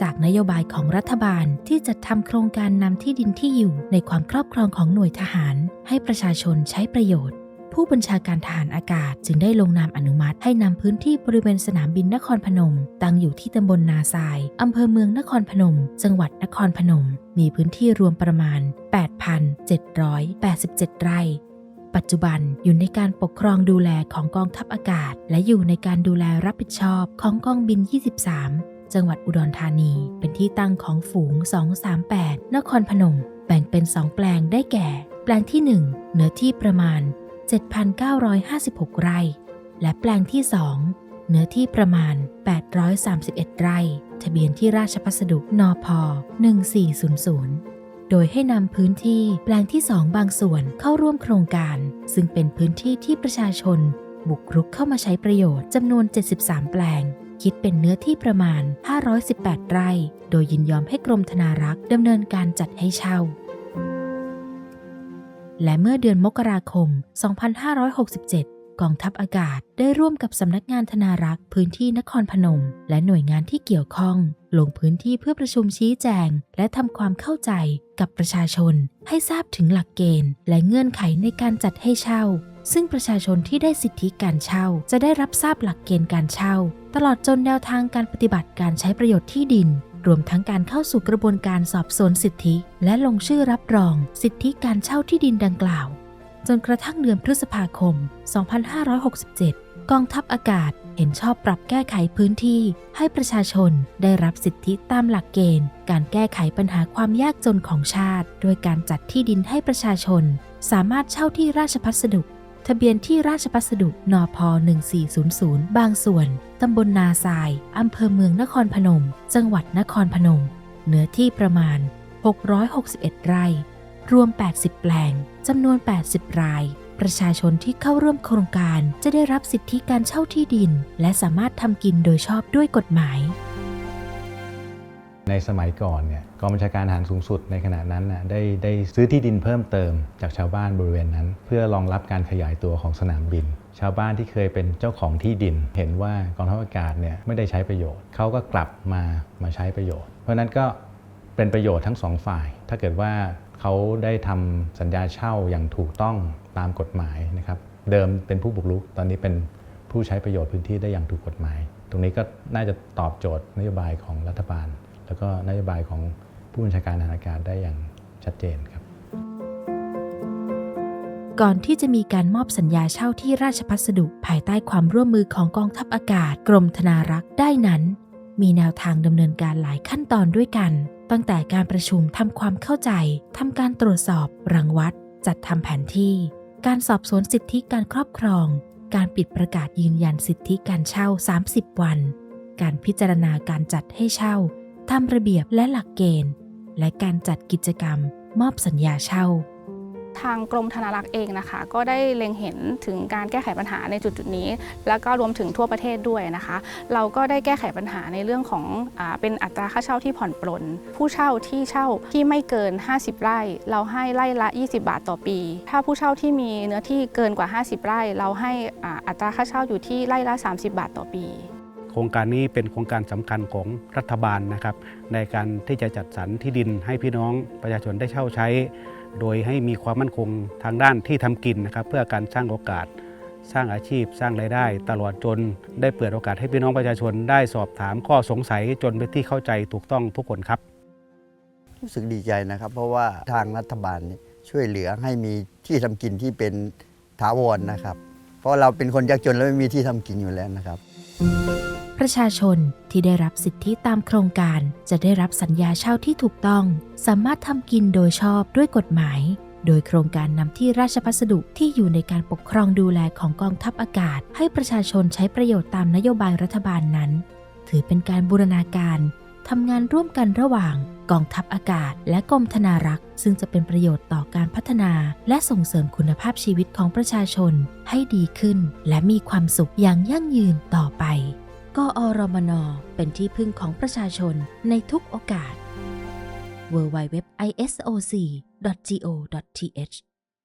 จากนโยบายของรัฐบาลที่จะทำโครงการนำที่ดินที่อยู่ในความครอบครองของหน่วยทหาร ให้ประชาชนใช้ประโยชน์ ผู้บัญชาการทหารอากาศจึงได้ลงนามอนุมัติ ให้นำพื้นที่บริเวณสนามบินนครพนม ตั้งอยู่ที่ตำบลนาทรายอำเภอเมืองนครพนม จังหวัดนครพนม มีพื้นที่รวมประมาณ 8,787 ไร่ปัจจุบันอยู่ในการปกครองดูแลของกองทัพอากาศ และอยู่ในการดูแลรับผิดชอบของกองบิน 23 จังหวัดอุดรธานี เป็นที่ตั้งของฝูง 238 นครพนม แบ่งเป็น 2 แปลงได้แก่ แปลงที่ 1 เนื้อที่ประมาณ 7,956 ไร่ และแปลงที่ 2 เนื้อที่ประมาณ 831 ไร่ ทะเบียนที่ราชพัสดุนอพ1400โดยให้นำพื้นที่แปลงที่2บางส่วนเข้าร่วมโครงการ ซึ่งเป็นพื้นที่ที่ประชาชน บุกรุกเข้ามาใช้ประโยชน์จำนวน 73 แปลง คิดเป็นเนื้อที่ประมาณ 518 ไร่ โดยยินยอมให้กรมธนารักษ์ดำเนินการจัดให้เช่า และเมื่อเดือนมกราคม 2567 กองทัพอากาศได้ร่วมกับสำนักงานธนารักษ์พื้นที่นครพนม และหน่วยงานที่เกี่ยวข้อง ลงพื้นที่เพื่อประชุมชี้แจง และทำความเข้าใจกับประชาชน ให้ทราบถึงหลักเกณฑ์ และเงื่อนไขในการจัดให้เช่า ซึ่งประชาชนที่ได้สิทธิการเช่า จะได้รับทราบหลักเกณฑ์การเช่า ตลอดจนแนวทางการปฏิบัติการใช้ประโยชน์ที่ดิน รวมทั้งการเข้าสู่กระบวนการสอบสวนสิทธิ และลงชื่อรับรอง สิทธิการเช่าที่ดินดังกล่าว จนกระทั่งเดือนพฤษภาคม 2567 กองทัพอากาศเห็นชอบปรับแก้ไขพื้นที่ ให้ประชาชนได้รับสิทธิตามหลักเกณฑ์ การแก้ไขปัญหาความยากจนของชาติ โดยการจัดที่ดินให้ประชาชน สามารถเช่าที่ราชพัสดุ ทะเบียนที่ราชพัสดุนอพ1400 บางส่วน ตำบลนาทราย อำเภอเมืองนครพนม จังหวัดนครพนม เนื้อที่ประมาณ 661 ไร่ รวม 80 แปลง จำนวน 80 ราย ประชาชนที่เข้าร่วมโครงการจะได้รับสิทธิการเช่าที่ดิน และสามารถทำกินโดยชอบด้วยกฎหมาย ในสมัยก่อนเนี่ยกองบัญชาการทหารสูงสุดในขณะนั้นน่ะได้ได้ซื้อที่ดินเพิ่มเติมจากชาวบ้านบริเวณนั้น เพื่อรองรับการขยายตัวของสนามบิน ชาวบ้านที่เคยเป็นเจ้าของที่ดิน เห็นว่ากองทัพอากาศเนี่ยไม่ได้ใช้ประโยชน์เขาก็กลับมามาใช้ประโยชน์ เพราะฉะนั้นก็เป็นประโยชน์ทั้งสองฝ่าย ถ้าเกิดว่าเขาได้ทำสัญญาเช่าอย่างถูกต้องตามกฎหมายนะครับเดิมเป็นผู้บุกรุกตอนนี้เป็นผู้ใช้ประโยชน์พื้นที่ได้อย่างถูกกฎหมาย ตรงนี้ก็น่าจะตอบโจทย์นโยบายของรัฐบาล แล้วก็นโยบายของผู้บัญชาการทหารอากาศได้อย่างชัดเจนครับ ก่อนที่จะมีการมอบสัญญาเช่าที่ราชพัสดุภายใต้ความร่วมมือของกองทัพอากาศกรมธนารักษ์ได้นั้น มีแนวทางดำเนินการหลายขั้นตอนด้วยกัน ตั้งแต่การประชุมทำความเข้าใจทำการตรวจสอบรังวัด จัดทำแผนที่ การสอบสวนสิทธิการครอบครอง การปิดประกาศยืนยันสิทธิการเช่า 30 วัน การพิจารณาการจัดให้เช่า ทำระเบียบและหลักเกณฑ์ และการจัดกิจกรรมมอบสัญญาเช่า ทางกรมธนารักษ์เองนะคะ ก็ได้เล็งเห็นถึงการแก้ไขปัญหาในจุดจุดๆนี้ แล้วก็รวมถึงทั่วประเทศด้วยนะคะ เราก็ได้แก้ไขปัญหาในเรื่องของอเป็นอัตราค่าเช่าที่ผ่อนปลน ผู้เช่าที่เช่าที่ไม่เกิน 50 ไร่ เราให้ไร่ละ 20 บาทต่อปี ถ้าผู้เช่าที่มีเนื้อที่เกินกว่า 50 ไร่ เราให้อัตราค่าเช่าอยู่ที่ไร่ละ 30 บาทต่อปี ครงการนี้เป็นโครงการสำคัญของรัฐบาลนะครับ ในการที่จะจัดสรรที่ดินให้พี่น้องประชาชนได้เช่าใช้ โดยให้มีความมั่นคงทางด้านที่ทำกินนะครับ เพื่อการสร้างโอกาส สร้างอาชีพ สร้างรายได้ ตลอดจนได้เปิดโอกาสให้พี่น้องประชาชนได้สอบถามข้อสงสัยจนเป็นที่เข้าใจถูกต้องทุกคนครับ รู้สึกดีใจนะครับ เพราะว่าทางรัฐบาลช่วยเหลือให้มีที่ทำกินที่เป็นถาวรนะครับ เพราะเราเป็นคนยากจนแล้วไม่มีที่ทำกินอยู่แล้วนะครับ ประชาชนที่ได้รับสิทธิตามโครงการจะได้รับสัญญาเช่าที่ถูกต้อง สามารถทำกินโดยชอบด้วยกฎหมาย โดยโครงการนำที่ราชพัสดุที่อยู่ในการปกครองดูแลของกองทัพอากาศ ให้ประชาชนใช้ประโยชน์ตามนโยบายรัฐบาลนั้น ถือเป็นการบูรณาการทำงานร่วมกันระหว่าง กองทัพอากาศ และกรมธนารักษ์ ซึ่งจะเป็นประโยชน์ต่อการพัฒนา และส่งเสริมคุณภาพชีวิตของประชาชนให้ดีขึ้น และมีความสุขอย่างยั่งยืนต่อไป กอรมน เป็นที่พึ่งของประชาชนในทุกโอกาส www.isoc.go.th